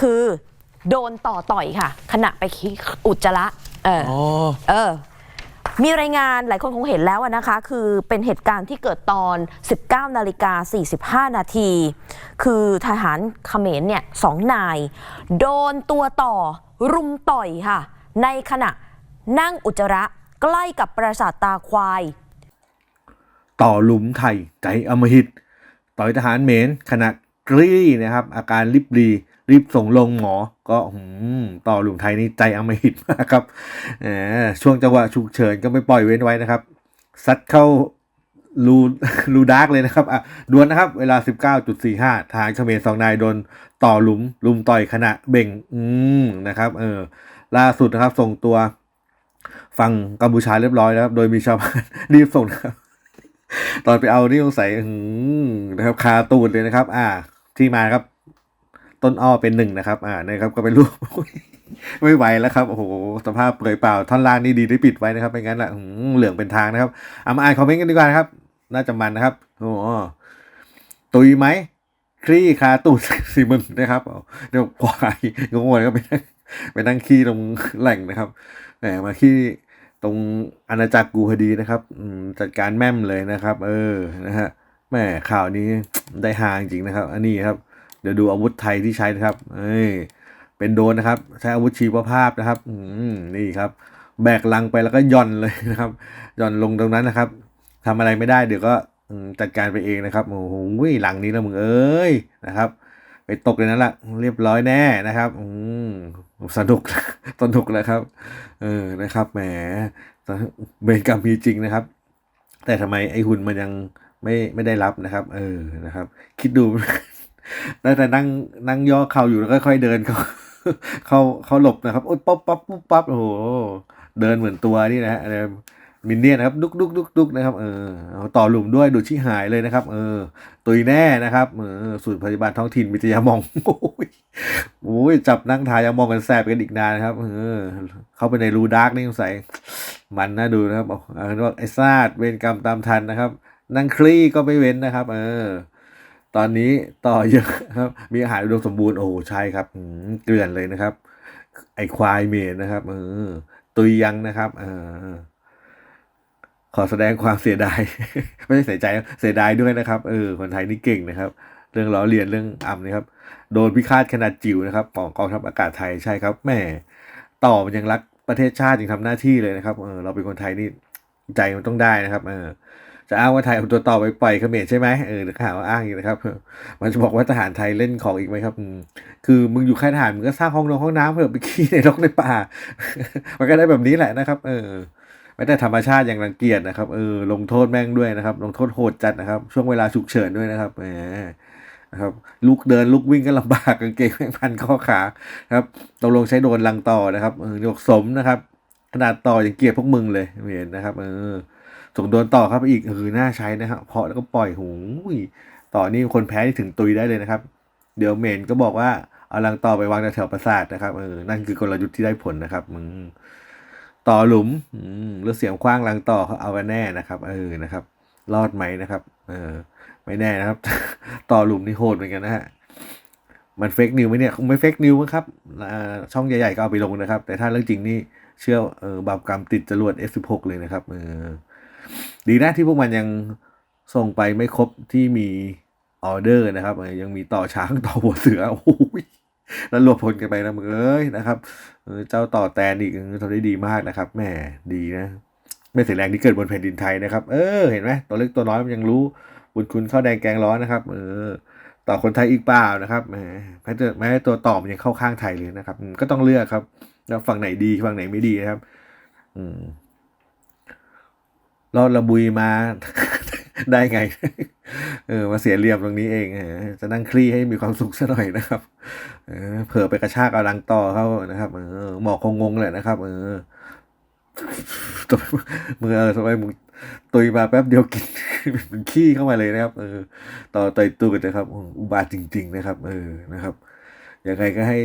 คือโดนต่อต่อยค่ะ ขณะไปขี้อุจจาระเอออ๋อ เออ มีรายงานหลายคนคงเห็นแล้วอะนะคะ คือเป็นเหตุการณ์ที่เกิดตอน 19 นาฬิกา 45 นาที คือทหารเขมรเนี่ยสองนาย โดนตัวต่อรุมต่อยค่ะ ในขณะนั่งอุจจาระใกล้กับปราสาทตาควาย ต่อหลุมไทย ใจอำมหิต ต่อยทหารเมนขณะ กรีนะครับ อาการริบรีรีบส่งลงหมอ ก็หืมต่อหลุมไทยนี่ใจอำมหิตมากครับช่วงจังหวะฉุกเฉินก็ไม่ปล่อยเว้นไว้นะครับ ซัดเข้ารูรูดาร์กเลยนะครับอะดวลนะครับ เวลา 19.45ทหารเขมรสองนายโดนต่อหลุม ลุมต่อยขณะเบ่ง อืมนะครับ เออ ล่าสุดนะครับ ส่งตัวฝั่งกัมพูชาเรียบร้อยนะครับโดยมีชาวบ้านรีบส่งนะครับ ตอนไปเอานี่สงสัยอื้อหือนะครับ คาตูดเลยนะครับ อ่า ที่มาครับ ต้นอ้อเป็นหนึ่งนะครับ อ่านะครับก็เป็นรูปไม่ไหวแล้วครับโอ้โหสภาพเปลือยเปล่าท่อนล่างนี่ดีได้ปิดไว้นะครับไม่งั้นละหือเหลืองเป็นทางนะครับเอามาอ่านคอมเมนต์กันดีกว่านะครับ น่าจะมันนะครับโอ้ตุยไหมคลี่คาตูดสิมึงนะครับเดี๋ยวควายงงๆก็ไปนั่งไปนั่งขี้ตรงแหล่งนะครับแหมมาขี้ตรงอาณาจักรกูพอดีนะครับจัดการแม่มเลยนะครับ เออนะฮะ แม่ข่าวนี้ได้ฮาจริงนะครับ อันนี้ครับ เดี๋ยวดูอาวุธไทยที่ใช้นะครับ เอ้ยเป็นโดนนะครับ ใช้อาวุธชีวภาพนะครับ อืมนี่ครับ แบกลังไปแล้วก็ย่อนเลยนะครับย่อนลงตรงนั้นนะครับทำอะไรไม่ได้เดี๋ยวก็จัดการไปเองนะครับโอ้โหหลังนี้นะมึงเอ้ยนะครับ ไปตกเลยนั่นแหละเรียบร้อยแน่นะครับ อืมสนุกสนุกเลยครับ เออนะครับแหมเบรกรรมมีจริงนะครับ แต่ทำไมไอ้หุ่นมันยัง ไม่ไม่ได้รับนะครับ เออนะครับ คิดดูได้แต่นั่งนั่งย่อเข่าอยู่แล้วก็ค่อยเดินเขาเขาเขาหลบนะครับโอ๊ยป๊อปป๊อปปุ๊บปั๊บโอ้โหเดินเหมือนตัวนี่นะฮะมินเนี่ยนนะครับดุกดุกดุกดุกนะครับเออต่อหลุมด้วยดูชี้หายเลยนะครับ เออ ตุยแน่นะครับเออศูนย์พยาบาลท้องถิ่นมิตรยามองโอ้ยโอ้ยจับนั่งทายามองกันแสบกันอีกนานนะครับเออ เข้าไปในรูดาร์กนี่สงสัยมันน่าดูนะครับบอกว่าไอ้ซาดเวรกรรมตามทันนะครับ นังคลี่ก็ไม่เว้นนะครับ เออ ตอนนี้ต่อเยอะครับ มีอาหารอุดมสมบูรณ์โอ้ใช่ครับเกลื่อนเลยนะครับ ไอควายเมนนะครับ เออ ตุยยังนะครับ เออขอแสดงความเสียดาย ไม่ใช่เสียใจเสียดายด้วยนะครับ เออ คนไทยนี่เก่งนะครับ เรื่องล้อเลียนเรื่องอ่ำนะครับ โดนพิฆาตขนาดจิ๋วนะครับของกองทัพอากาศไทยใช่ครับแหม่ต่อมันยังรักประเทศชาติยังทำหน้าที่เลยนะครับ เออเราเป็นคนไทยนี่ใจมันต้องได้นะครับ เออ จะอ้างว่าไทยเอาตัวต่อไปปล่อยเขมรใช่ไหมเออเดี๋ยวข่าวอ้างอีกนะครับ มันจะบอกว่าทหารไทยเล่นของอีกไหมครับ คือมึงอยู่ค่ายทหารมึงก็สร้างห้องนงห้องน้ำเผื่อไปขี้ในรกในป่า มันก็ได้แบบนี้แหละนะครับ เออไม่แต่ธรรมชาติอย่างรังเกียจนะครับเออลงโทษแม่งด้วยนะครับ ลงโทษโหดจัดนะครับ ช่วงเวลาฉุกเฉินด้วยนะครับแหมนะครับลุกเดินลุกวิ่งก็ลำบากกางเกงแม่งพันข้อขาครับตกลงใช้โดนลังต่อนะครับเออยกสมนะครับ ขนาดต่ออยังเกียดพวกมึงเลยเห็นนะครับ เออ ส่งโดนต่อครับอีกเออน่าใช้นะครับเพาะแล้วก็ปล่อยหูต่อนี่คนแพ้ที่ถึงตุยได้เลยนะครับ เดี๋ยวเมนก็บอกว่าเอาลังต่อไปวางแถวปราสาทนะครับเออนั่นคือกลยุทธ์ที่ได้ผลนะครับมึงต่อหลุมอืมแล้วเสียงคว้างลังต่อเขาเอากันแน่นะครับ เออนะครับ รอดไหมนะครับ เออ ไม่แน่นะครับ ต่อหลุมนี่โหดเหมือนกันนะฮะมันเฟกนิวไหมเนี่ยคงไม่เฟกนิวมั้งครับช่องใหญ่ๆก็เอาไปลงนะครับ แต่ถ้าเรื่องจริงนี่เชื่อเออบาปกรรมติดจรวด F16 เลยนะครับเออ ดีนะที่พวกมันยังส่งไปไม่ครบที่มีออเดอร์นะครับ ยังมีต่อช้างต่อหัวเสือโอ้ยแล้วรวมพลกันไปนะมึงเอ้ยนะครับเจ้าต่อแตนอีกทำได้ดีมากนะครับแหมดีนะ ไม่เสียแรงที่เกิดบนแผ่นดินไทยนะครับ เออเห็นไหมตัวเล็กตัวน้อยมันยังรู้บุญคุณข้าวแดงแกงร้อนนะครับ เออ ต่อคนไทยอีกเปล่านะครับแหมแม้แต่แม้ตัวต่อมันยังเข้าข้างไทยเลยนะครับก็ต้องเลือกครับ แล้วฝั่งไหนดีฝั่งไหนไม่ดีนะครับ อืม รอดระบุยมาได้ไง เออมาเสียเหลี่ยมตรงนี้เองจะนั่งคลี่ให้มีความสุขซะหน่อยนะครับ เออเผื่อไปกระชากเอาลังต่อเขานะครับ เออหมอกคงงงแหละนะครับ เออตัวมึงเออทำไมมึงตุยมาแป๊บเดียวกินเป็นขี้เข้ามาเลยนะครับ เออ ต่อต่อยตูดนะครับอุบาทจริง ๆ นะครับ เออนะครับยังไงก็ให้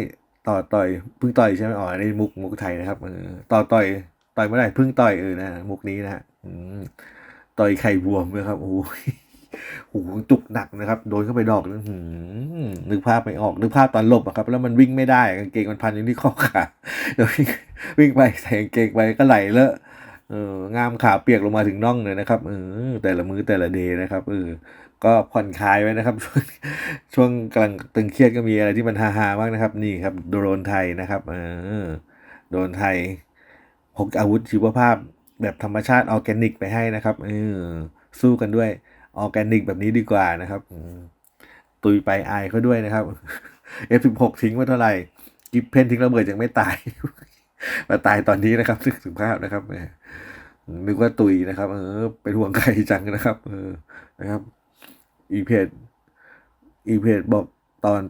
ต่อต่อยเพึ่งต่อยใช่ไหมอ๋ออันมุกมุกไทยนะครับเออต่อต่อย ต่อยเมื่อไหร่เพึ่งต่อยเออนะมุกนี้นะฮะต่อยไข่บวมนะครับโอ้ยหูจุกหนักนะครับโดนเข้าไปดอกนึงนึกภาพไม่ออกนึกภาพตอนหลบอะครับ แล้วมันวิ่งไม่ได้กางเกงมันพันอยู่ที่ข้อขาเดี๋ยววิ่งไปใส่กางเกงไปก็ไหลเลอะเอองามขาเปียกลงมาถึงน่องเลยนะครับเออแต่ละมือแต่ละเดย์นะครับเออก็ผ่อนคลายไว้นะครับ ช่วงช่วงกำลังตึงเครียดก็มีอะไรที่มันฮาๆมากนะครับ นี่ครับโดรนไทยนะครับ เออโดนไทย พกอาวุธชีวภาพแบบธรรมชาติออร์แกนิกไปให้นะครับเออสู้กันด้วยออร์แกนิกแบบนี้ดีกว่านะครับตุยไปอายเขาด้วยนะครับ F16 ทิ้งไว้เท่าไหร่กิฟเพนทิ้งระเบิดยังไม่ตาย มาตายตอนนี้นะครับนึกถึงภาพนะครับนึกว่าตุยนะครับ เออเป็นห่วงใครจังนะครับ เออนะครับอีเพจอีเพจบอกตอน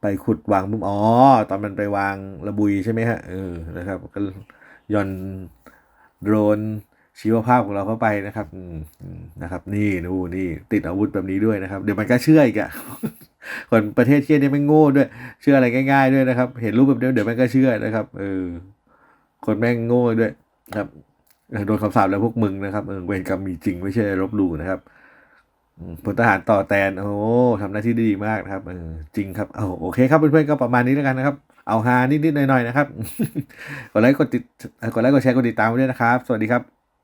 ไปขุดวางมุมอ๋อตอนมันไปวางระบุยใช่ไหมฮะเออนะครับก็ ย่อนโดรนชีวภาพของเราเข้าไปนะครับนะครับ นี่ดูนี่ ติดอาวุธแบบนี้ด้วยนะครับ เดี๋ยวมันก็เชื่ออีกอะคนประเทศเที่ยนี่ไม่งโง่ด้วย เชื่ออะไรง่าย ๆ ด้วยนะครับ เห็นรูปแบบเดียวเดี๋ยวมันก็เชื่อนะครับ เออ คนแม่งโง่ด้วยครับโดนคำสาปแล้วพวกมึงนะครับเออเวรกรรมมีจริงไม่ใช่ลบลู่นะครับพลทหารต่อแตนโอ้ทำหน้าที่ได้ดีมากนะครับเออจริงครับเอาโอเคครับเพื่อนๆก็ประมาณนี้แล้วกันนะครับ เอาฮานิดๆหน่อยๆนะครับ กดไลค์กดติดกดไลค์กดแชร์กดติดตามด้วยนะครับ สวัสดีครับ